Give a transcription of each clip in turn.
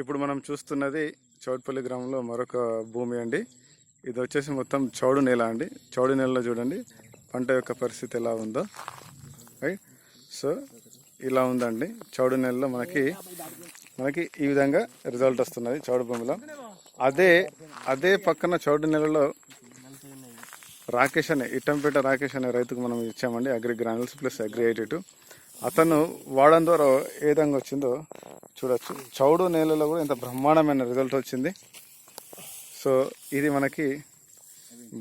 ఇప్పుడు మనం చూస్తున్నది చౌడ్పల్లి గ్రామంలో మరొక భూమి అండి. ఇది వచ్చేసి మొత్తం చౌడు నేల అండి. చౌడు నేలలో చూడండి పంట యొక్క పరిస్థితి ఎలా ఉందో. రైట్ సో ఇలా ఉందండి. చౌడు నేలలో మనకి మనకి ఈ విధంగా రిజల్ట్ వస్తున్నది చౌడు భూమిలో. అదే అదే పక్కన చౌడు నెలలో రాకేష్ అనే ఇట్టంపేట రాకేష్ అనే రైతుకు మనం ఇచ్చామండి agri granules plus agri eighty అతను వాడడం ద్వారా ఏ విధంగా వచ్చిందో చూడొచ్చు. చౌడు నేలలో కూడా ఇంత బ్రహ్మాండమైన రిజల్ట్ వచ్చింది. సో ఇది మనకి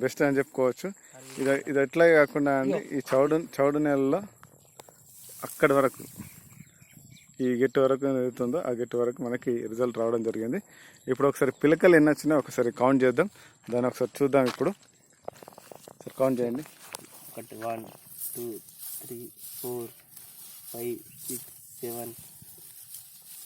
బెస్ట్ అని చెప్పుకోవచ్చు. ఇది ఇది ఎట్లా కాకుండా అండి ఈ చౌడు చౌడు నేలలో అక్కడి వరకు ఈ గెట్టు వరకు ఏదైతుందో ఆ గెట్టు వరకు మనకి రిజల్ట్ రావడం జరిగింది. ఇప్పుడు ఒకసారి పిలకలు ఎన్ని వచ్చినాయి ఒకసారి కౌంట్ చేద్దాం. దాన్ని ఒకసారి చూద్దాం ఇప్పుడు. ఒకసారి కౌంట్ చేయండి. ఒకటి one two three four five six seven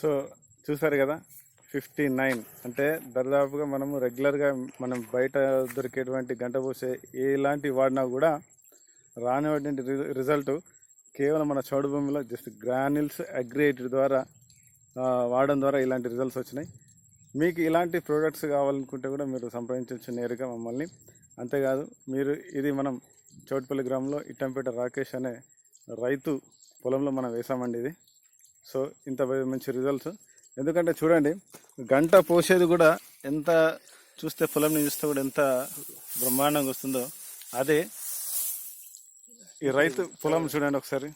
so చూసారు కదా ఫిఫ్టీ నైన్ అంటే దాదాపుగా మనము రెగ్యులర్గా మనం బయట దొరికేటువంటి గంట పోసే ఎలాంటి వాడినా కూడా రానివ్వటువంటి రిజల్ట్ కేవలం మన చౌడు భూమిలో జస్ట్ గ్రానిల్స్ అగ్రియేటర్ ద్వారా వాడడం ద్వారా ఇలాంటి రిజల్ట్స్ వచ్చినాయి. మీకు ఇలాంటి ప్రోడక్ట్స్ కావాలనుకుంటే కూడా మీరు సంప్రదించవచ్చు నేరుగా మమ్మల్ని. అంతేకాదు మీరు ఇది మనం చౌటుపల్లి గ్రామంలో ఇట్టంపేట రాకేష్ అనే రైతు పొలంలో మనం వేసామండి ఇది. సో ఇంత మంచి రిజల్ట్స్ ఎందుకంటే చూడండి గంట పోసేది కూడా ఎంత చూస్తే పొలంని చూస్తే కూడా ఎంత బ్రహ్మాండంగా వస్తుందో అదే ఈ రైతు పొలం చూడండి ఒకసారి.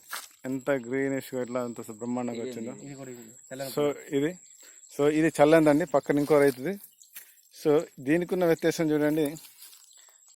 ఎంత గ్రీనిష్ ఎట్లా ఎంత బ్రహ్మాండంగా వచ్చిందో. సో ఇది సో ఇది చల్లందండి పక్కన ఇంకో రైతుది. సో దీనికి ఉన్న వ్యత్యాసం చూడండి